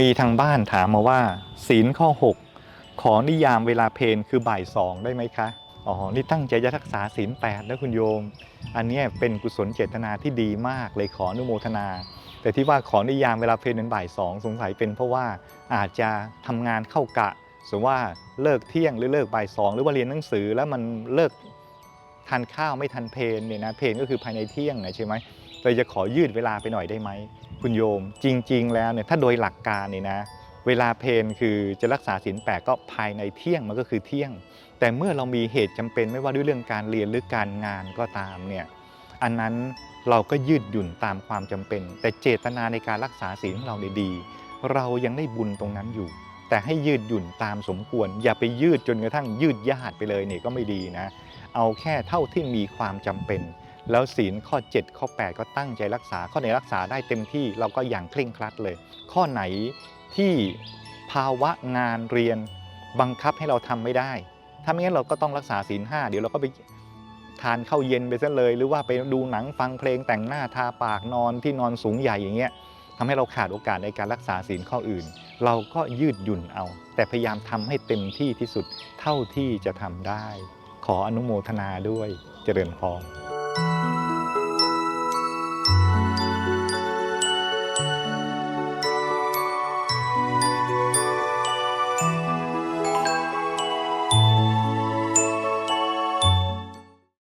มีทางบ้านถามมาว่า ศีลข้อ 6 ขอนิยามเวลาเพลคือบ่ายสองได้ไหมคะ อ๋อ นี่ตั้งใจจะรักษาศีลแปดนะคุณโยม อันนี้เป็นกุศลเจตนาที่ดีมากเลยขออนุโมทนา แต่ที่ว่าขอนิยามเวลาเพลเป็นบ่ายสองสงสัยเป็นเพราะว่าอาจจะทำงานเข้ากะสมมติว่าเลิกเที่ยงหรือเลิกบ่ายสองหรือว่าเรียนหนังสือแล้วมันเลิกานข้าวไม่ทันเพนเนี่ยนะเพนก็คือภายในเที่ยงนะใช่ไหมเลยจะขอยืดเวลาไปหน่อยได้ไหมคุณโยม จริง ๆ แล้วเนี่ยถ้าโดยหลักการเนี่ยนะเวลาเพลคือจะรักษาศีลแปดก็ภายในเที่ยงมันก็คือเที่ยง แต่เมื่อเรามีเหตุจำเป็นไม่ว่าด้วยเรื่องการเรียนหรือการงานก็ตามเนี่ยอันนั้นเราก็ยืดหยุ่นตามความจำเป็น แต่เจตนาในการรักษาศีลของเราเนี่ยดี เรายังได้บุญตรงนั้นอยู่ แต่ให้ยืดหยุ่นตามสมควร อย่าไปยืดจนกระทั่งยืดยาดไปเลยเนี่ยก็ไม่ดีนะ เอาแค่เท่าที่มีความจำเป็น แล้วศีลข้อ 7 ข้อ 8 ก็ตั้งใจรักษา ข้อไหนรักษาได้เต็มที่เราก็อย่างเคร่งครัดเลย ข้อไหนที่ภาวะงานเรียนบังคับให้เราทำไม่ได้ ถ้าไม่งั้นเราก็ต้องรักษาศีลห้าเดี๋ยวเราก็ไปทานข้าวเย็นไปซะเลย หรือว่าไปดูหนังฟังเพลงแต่งหน้าทาปากนอนที่นอนสูงใหญ่อย่างเงี้ย ทำให้เราขาดโอกาสในการรักษาศีลข้ออื่น เราก็ยืดหยุ่นเอา แต่พยายามทำให้เต็มที่ที่สุดเท่าที่จะทำได้ ขออนุโมทนาด้วยเจริญพร